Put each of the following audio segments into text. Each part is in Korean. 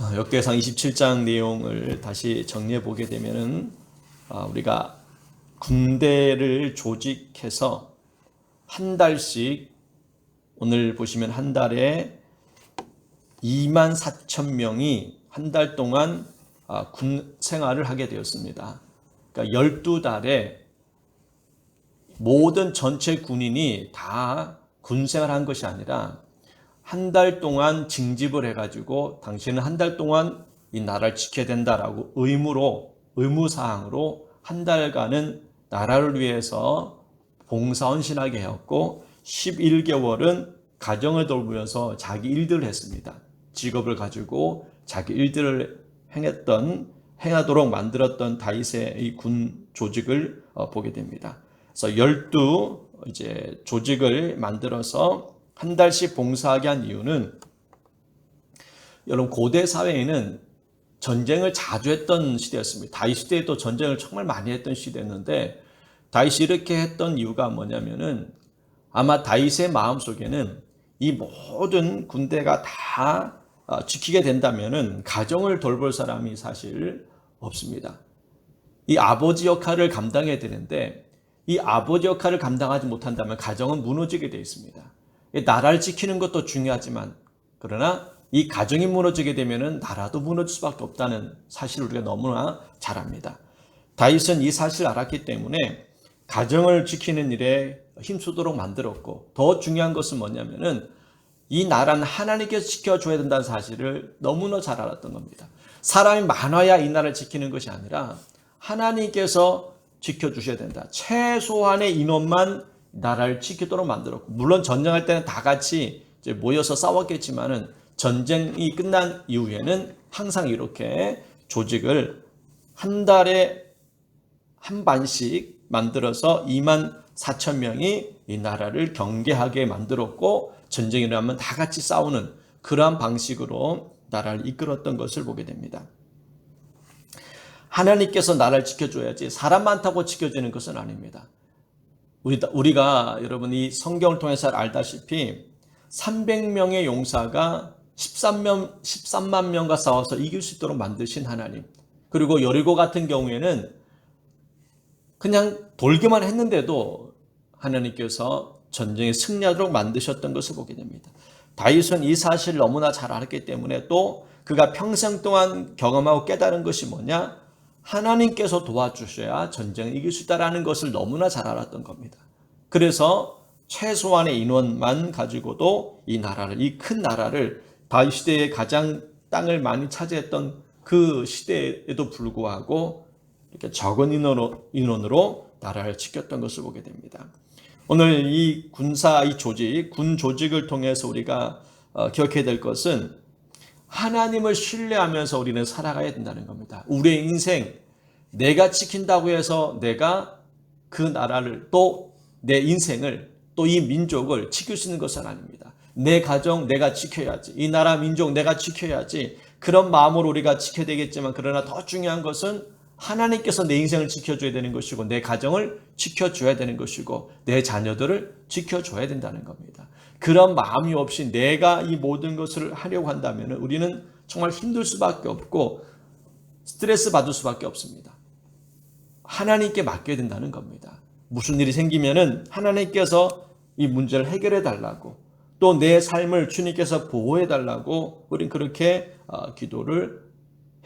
어, 역대상 27장 내용을 다시 정리해 보게 되면은 아, 우리가 군대를 조직해서 한 달씩 오늘 보시면 한 달에 2만 4천 명이 한 달 동안 아, 군 생활을 하게 되었습니다. 그러니까 12달에 모든 전체 군인이 다 군 생활한 것이 아니라 한 달 동안 징집을 해가지고 당신은 한 달 동안 이 나라를 지켜야 된다라고 의무로 의무사항으로 한 달간은 나라를 위해서 봉사헌신하게 하였고 11개월은 가정을 돌보면서 자기 일들을 했습니다. 직업을 가지고 자기 일들을 행했던 행하도록 만들었던 다윗의 이군 조직을 어, 보게 됩니다. 그래서 열두 이제 조직을 만들어서 한 달씩 봉사하게 한 이유는 여러분 고대 사회에는 전쟁을 자주 했던 시대였습니다. 다윗 시대에도 전쟁을 정말 많이 했던 시대였는데 다윗이 이렇게 했던 이유가 뭐냐면은 아마 다윗의 마음 속에는 이 모든 군대가 다 어, 지키게 된다면은 가정을 돌볼 사람이 사실 없습니다. 이 아버지 역할을 감당해야 되는데 이 아버지 역할을 감당하지 못한다면 가정은 무너지게 되어 있습니다. 나라를 지키는 것도 중요하지만 그러나 이 가정이 무너지게 되면은 나라도 무너질 수밖에 없다는 사실을 우리가 너무나 잘 압니다. 다윗은 이 사실을 알았기 때문에 가정을 지키는 일에 힘쓰도록 만들었고 더 중요한 것은 뭐냐면은 이 나라는 하나님께서 지켜줘야 된다는 사실을 너무나 잘 알았던 겁니다. 사람이 많아야 이 나라를 지키는 것이 아니라 하나님께서 지켜주셔야 된다. 최소한의 인원만 나라를 지키도록 만들었고 물론 전쟁할 때는 다 같이 모여서 싸웠겠지만은 전쟁이 끝난 이후에는 항상 이렇게 조직을 한 달에 한 반씩 만들어서 2만 4천 명이 이 나라를 경계하게 만들었고 전쟁이 일어나면 다 같이 싸우는 그러한 방식으로 나라를 이끌었던 것을 보게 됩니다. 하나님께서 나라를 지켜줘야지 사람 많다고 지켜지는 것은 아닙니다. 우리, 우리 가 여러분 이 성경을 통해서 알다시피 300명의 용사가 13명, 13만 명과 싸워서 이길 수 있도록 만드신 하나님. 그리고 여리고 같은 경우에는 그냥 돌기만 했는데도 하나님께서 전쟁에 승리하도록 만드셨던 것을 보게 됩니다. 다윗은 이 사실을 너무나 잘 알았기 때문에 또 그가 평생 동안 경험하고 깨달은 것이 뭐냐? 하나님께서 도와주셔야 전쟁을 이길 수 있다라는 것을 너무나 잘 알았던 겁니다. 그래서 최소한의 인원만 가지고도 이 나라를 이 큰 나라를 다윗 시대에 가장 땅을 많이 차지했던 그 시대에도 불구하고 이렇게 적은 인원으로, 인원으로 나라를 지켰던 것을 보게 됩니다. 오늘 이 군사 이 조직, 군 조직을 통해서 우리가 어, 기억해야 될 것은 하나님을 신뢰하면서 우리는 살아가야 된다는 겁니다. 우리의 인생, 내가 지킨다고 해서 내가 그 나라를 또 내 인생을 또 이 민족을 지킬 수 있는 것은 아닙니다. 내 가정 내가 지켜야지. 이 나라 민족 내가 지켜야지. 그런 마음으로 우리가 지켜야 되겠지만 그러나 더 중요한 것은 하나님께서 내 인생을 지켜줘야 되는 것이고 내 가정을 지켜줘야 되는 것이고 내 자녀들을 지켜줘야 된다는 겁니다. 그런 마음이 없이 내가 이 모든 것을 하려고 한다면 우리는 정말 힘들 수밖에 없고 스트레스 받을 수밖에 없습니다. 하나님께 맡겨야 된다는 겁니다. 무슨 일이 생기면은 하나님께서 이 문제를 해결해 달라고 또 내 삶을 주님께서 보호해 달라고 우린 그렇게 어, 기도를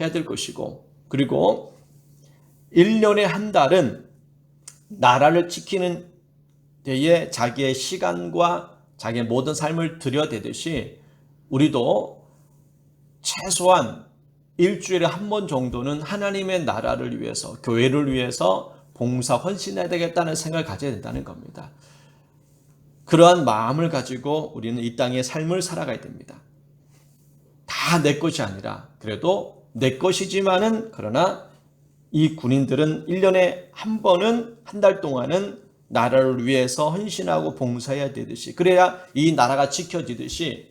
해야 될 것이고 그리고 1년에 한 달은 나라를 지키는 데에 자기의 시간과 자기의 모든 삶을 들여대듯이 우리도 최소한 일주일에 한 번 정도는 하나님의 나라를 위해서, 교회를 위해서 봉사, 헌신해야 되겠다는 생각을 가져야 된다는 겁니다. 그러한 마음을 가지고 우리는 이 땅의 삶을 살아가야 됩니다. 다 내 것이 아니라, 그래도 내 것이지만은, 그러나 이 군인들은 1년에 한 번은, 한 달 동안은 나라를 위해서 헌신하고 봉사해야 되듯이, 그래야 이 나라가 지켜지듯이,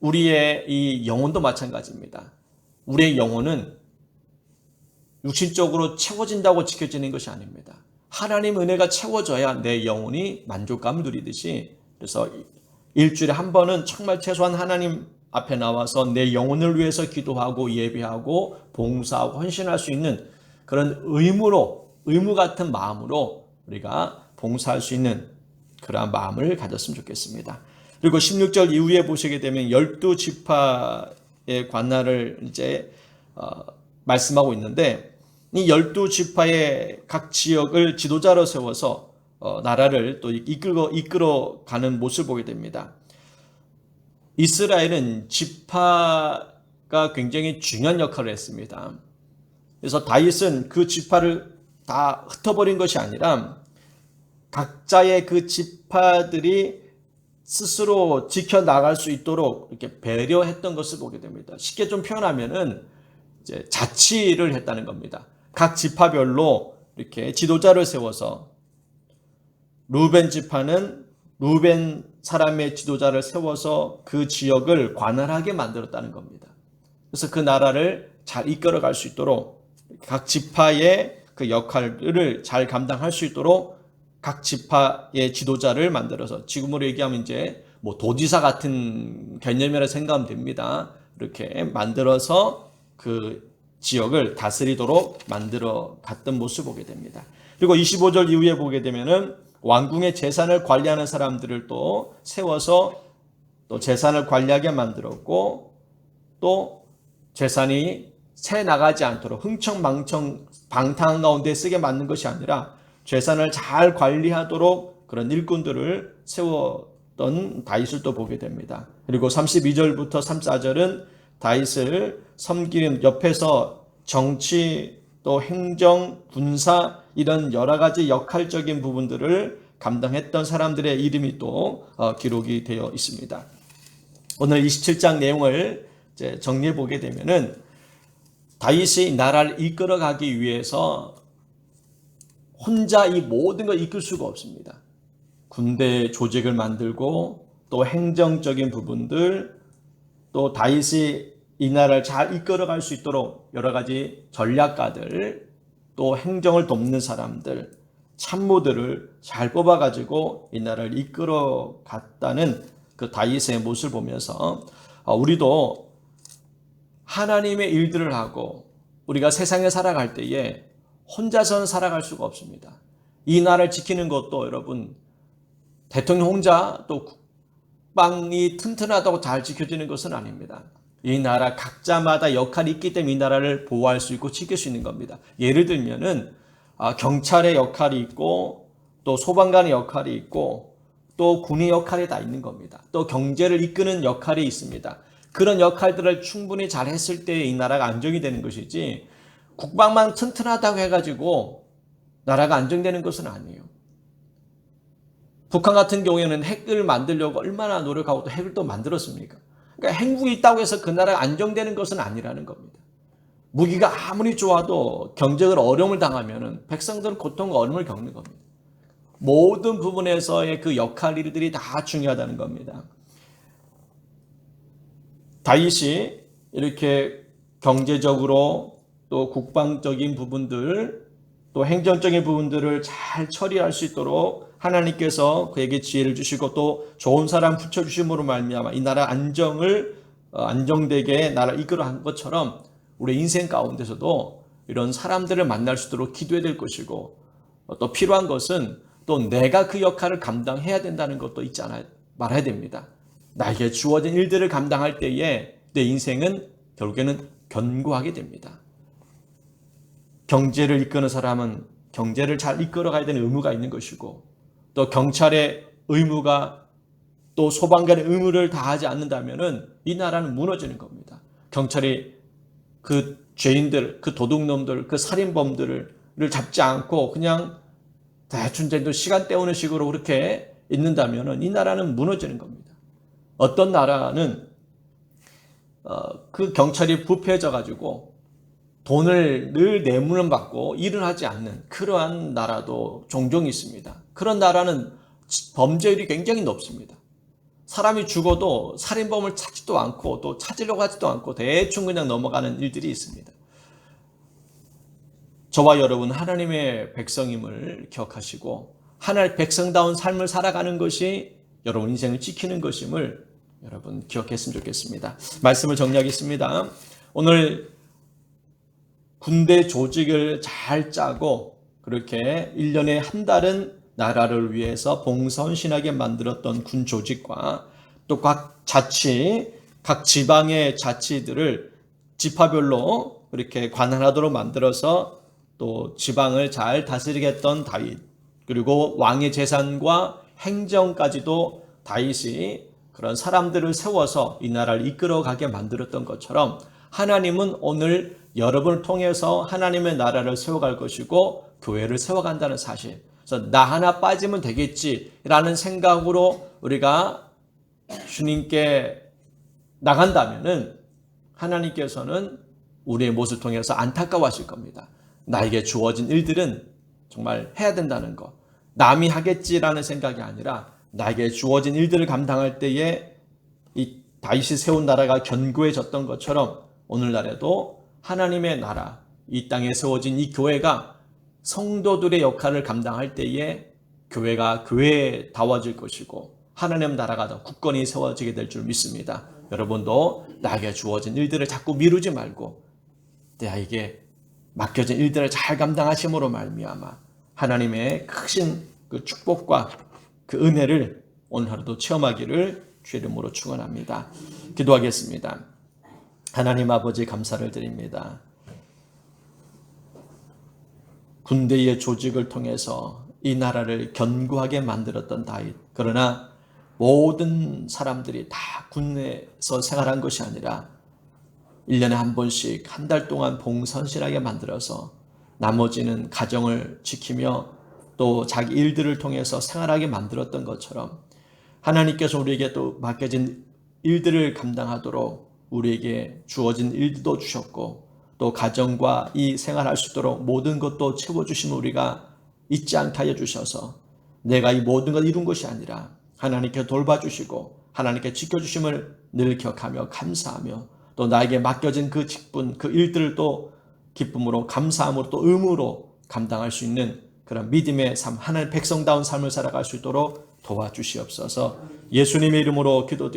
우리의 이 영혼도 마찬가지입니다. 우리의 영혼은 육신적으로 채워진다고 지켜지는 것이 아닙니다. 하나님 은혜가 채워져야 내 영혼이 만족감을 누리듯이 그래서 일주일에 한 번은 정말 최소한 하나님 앞에 나와서 내 영혼을 위해서 기도하고 예배하고 봉사하고 헌신할 수 있는 그런 의무로 의무 같은 마음으로 우리가 봉사할 수 있는 그러한 마음을 가졌으면 좋겠습니다. 그리고 16절 이후에 보시게 되면 열두 지파의 관할을 이제 어, 말씀하고 있는데 이 열두 지파의 각 지역을 지도자로 세워서 어, 나라를 또 이끌어 이끌어 가는 모습을 보게 됩니다. 이스라엘은 지파가 굉장히 중요한 역할을 했습니다. 그래서 다윗은 그 지파를 다 흩어버린 것이 아니라 각자의 그 지파들이 스스로 지켜나갈 수 있도록 이렇게 배려했던 것을 보게 됩니다. 쉽게 좀 표현하면은 이제 자치를 했다는 겁니다. 각 지파별로 이렇게 지도자를 세워서 루벤 지파는 루벤 사람의 지도자를 세워서 그 지역을 관할하게 만들었다는 겁니다. 그래서 그 나라를 잘 이끌어 갈 수 있도록 각 지파의 그 역할을 잘 감당할 수 있도록 각 지파의 지도자를 만들어서 지금으로 얘기하면 이제 뭐 도지사 같은 개념이라 생각하면 됩니다. 이렇게 만들어서 그 지역을 다스리도록 만들어 갔던 모습을 보게 됩니다. 그리고 25절 이후에 보게 되면은 왕궁의 재산을 관리하는 사람들을 또 세워서 또 재산을 관리하게 만들었고 또 재산이 새 나가지 않도록 흥청망청 방탕한 가운데 쓰게 만든 것이 아니라 재산을 잘 관리하도록 그런 일꾼들을 세웠던 다윗을 또 보게 됩니다. 그리고 32절부터 34절은 다윗을 섬기는 옆에서 정치 또 행정, 군사 이런 여러 가지 역할적인 부분들을 감당했던 사람들의 이름이 또 어, 기록이 되어 있습니다. 오늘 27장 내용을 정리해 보게 되면은 다윗이 나라를 이끌어가기 위해서 혼자 이 모든 걸 이끌 수가 없습니다. 군대 조직을 만들고 또 행정적인 부분들 또 다윗이 이 나라를 잘 이끌어갈 수 있도록 여러 가지 전략가들 또 행정을 돕는 사람들 참모들을 잘 뽑아가지고 이 나라를 이끌어 갔다는 그 다윗의 모습을 보면서 어, 우리도 하나님의 일들을 하고 우리가 세상에 살아갈 때에 혼자서는 살아갈 수가 없습니다. 이 나라를 지키는 것도 여러분 대통령 혼자 또 국방이 튼튼하다고 잘 지켜지는 것은 아닙니다. 이 나라 각자마다 역할이 있기 때문에 이 나라를 보호할 수 있고 지킬 수 있는 겁니다. 예를 들면은 아, 경찰의 역할이 있고 또 소방관의 역할이 있고 또 군의 역할이 다 있는 겁니다. 또 경제를 이끄는 역할이 있습니다. 그런 역할들을 충분히 잘 했을 때 이 나라가 안정이 되는 것이지 국방만 튼튼하다고 해가지고 나라가 안정되는 것은 아니에요. 북한 같은 경우에는 핵을 만들려고 얼마나 노력하고 또 핵을 또 만들었습니까? 그러니까 행국이 있다고 해서 그 나라가 안정되는 것은 아니라는 겁니다. 무기가 아무리 좋아도 경제적 어려움을 당하면 백성들은 고통과 어려움을 겪는 겁니다. 모든 부분에서의 그 역할들이 다 중요하다는 겁니다. 다윗이 이렇게 경제적으로 또 국방적인 부분들 또 행정적인 부분들을 잘 처리할 수 있도록 하나님께서 그에게 지혜를 주시고 또 좋은 사람 붙여 주심으로 말미암아 이 나라 안정을 어, 안정되게 나라 이끌어 한 것처럼 우리 인생 가운데서도 이런 사람들을 만날 수 있도록 기도해야 될 것이고 어, 또 필요한 것은 또 내가 그 역할을 감당해야 된다는 것도 있잖아요. 말해야 됩니다. 나에게 주어진 일들을 감당할 때에 내 인생은 결국에는 견고하게 됩니다. 경제를 이끄는 사람은 경제를 잘 이끌어 가야 되는 의무가 있는 것이고 또 경찰의 의무가 또 소방관의 의무를 다하지 않는다면은 이 나라는 무너지는 겁니다. 경찰이 그 죄인들, 그 도둑놈들, 그 살인범들을 잡지 않고 그냥 대충 시간 때우는 식으로 그렇게 있는다면은 이 나라는 무너지는 겁니다. 어떤 나라는 어, 그 경찰이 부패해져 가지고 돈을 늘 뇌물을 받고 일을 하지 않는 그러한 나라도 종종 있습니다. 그런 나라는 범죄율이 굉장히 높습니다. 사람이 죽어도 살인범을 찾지도 않고 또 찾으려고 하지도 않고 대충 그냥 넘어가는 일들이 있습니다. 저와 여러분 하나님의 백성임을 기억하시고 하나님 백성다운 삶을 살아가는 것이 여러분 인생을 지키는 것임을 여러분 기억했으면 좋겠습니다. 말씀을 정리하겠습니다. 오늘 군대 조직을 잘 짜고 그렇게 1년에 한 달은 나라를 위해서 봉선신하게 만들었던 군 조직과 또 각 자치, 각 지방의 자치들을 지파별로 그렇게 관할하도록 만들어서 또 지방을 잘 다스리게 했던 다윗 그리고 왕의 재산과 행정까지도 다윗이 그런 사람들을 세워서 이 나라를 이끌어가게 만들었던 것처럼 하나님은 오늘 여러분을 통해서 하나님의 나라를 세워갈 것이고 교회를 세워간다는 사실. 그래서 나 하나 빠지면 되겠지라는 생각으로 우리가 주님께 나간다면은 하나님께서는 우리의 모습을 통해서 안타까워하실 겁니다. 나에게 주어진 일들은 정말 해야 된다는 것. 남이 하겠지라는 생각이 아니라 나에게 주어진 일들을 감당할 때에 이 다윗이 세운 나라가 견고해졌던 것처럼 오늘날에도 하나님의 나라, 이 땅에 세워진 이 교회가 성도들의 역할을 감당할 때에 교회가 교회다워질 것이고 하나님 나라가 더 굳건히 세워지게 될 줄 믿습니다. 여러분도 나에게 주어진 일들을 자꾸 미루지 말고 나에게 맡겨진 일들을 잘 감당하심으로 말미암아 하나님의 크신 그 축복과 그 은혜를 오늘 하루도 체험하기를 주의 이름으로 축원합니다. 기도하겠습니다. 하나님 아버지 감사를 드립니다. 군대의 조직을 통해서 이 나라를 견고하게 만들었던 다윗. 그러나 모든 사람들이 다 군에서 생활한 것이 아니라 1년에 한 번씩 한 달 동안 봉선실하게 만들어서 나머지는 가정을 지키며 또 자기 일들을 통해서 생활하게 만들었던 것처럼 하나님께서 우리에게 또 맡겨진 일들을 감당하도록 우리에게 주어진 일도 주셨고 또 가정과 이 생활할 수 있도록 모든 것도 채워주신 우리가 잊지 않게 하여 주셔서 내가 이 모든 걸 이룬 것이 아니라 하나님께 돌봐주시고 하나님께 지켜주심을 늘 기억하며 감사하며 또 나에게 맡겨진 그 직분, 그 일들을 또 기쁨으로 감사함으로 또 의무로 감당할 수 있는 그런 믿음의 삶, 하나님 백성다운 삶을 살아갈 수 있도록 도와주시옵소서 예수님의 이름으로 기도드립니다.